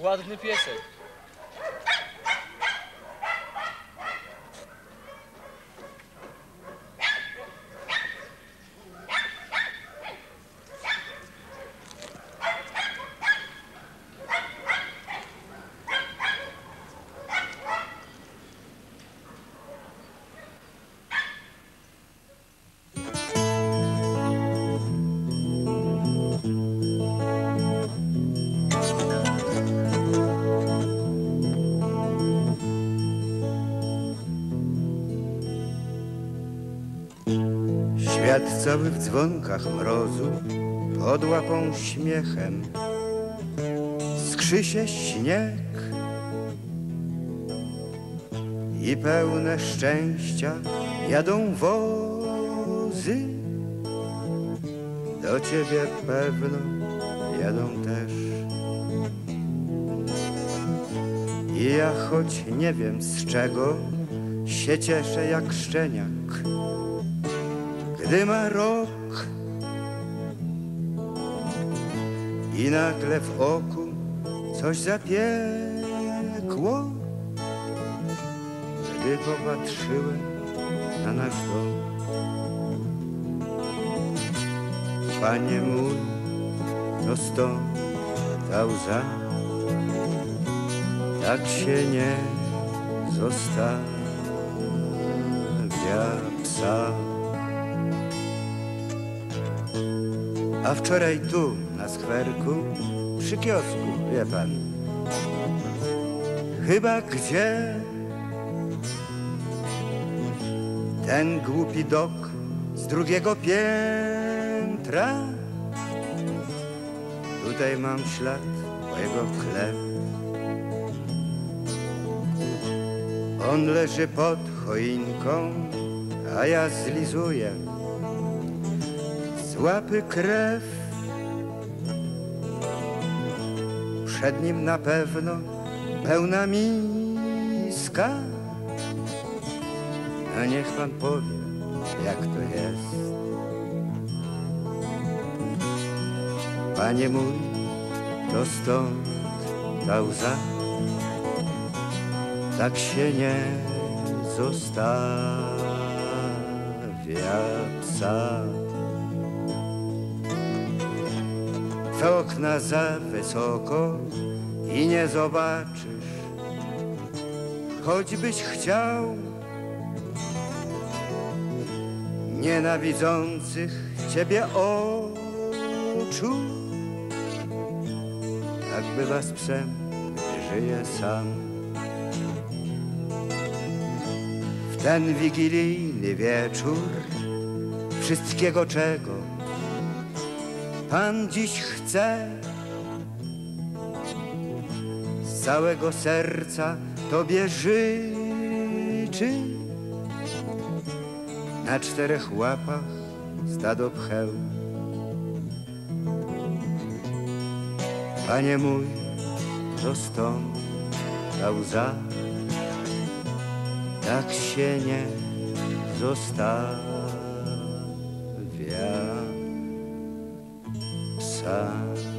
Ładny piesek. Świat cały w dzwonkach mrozu, pod łapą śmiechem. Skrzy się śnieg i pełne szczęścia jadą wozy. Do ciebie pewno jadą też. I ja choć nie wiem z czego się cieszę jak szczeniak gdy ma rok i nagle w oku coś zapiekło, gdy popatrzyłem na nasz dom. Panie mój, to stąd ta łza, tak się nie zostawia psa. A wczoraj tu, na skwerku, przy kiosku, wie pan. Chyba gdzie ten głupi dok z drugiego piętra. Tutaj mam ślad mojego chleb. On leży pod choinką, a ja zlizuję łapy krew. Przed nim na pewno pełna miska. A niech pan powie, jak to jest. Panie mój, to stąd ta łza, tak się nie zostawia psa. Twe okna za wysoko i nie zobaczysz, choćbyś chciał nienawidzących ciebie oczu. Jak bywa z psem, gdy żyje sam. W ten wigilijny wieczór wszystkiego czego Pan dziś chce z całego serca Tobie życzy. Na czterech łapach stado pcheł. Panie mój, to stąd ta łza, tak się nie zostawia psa.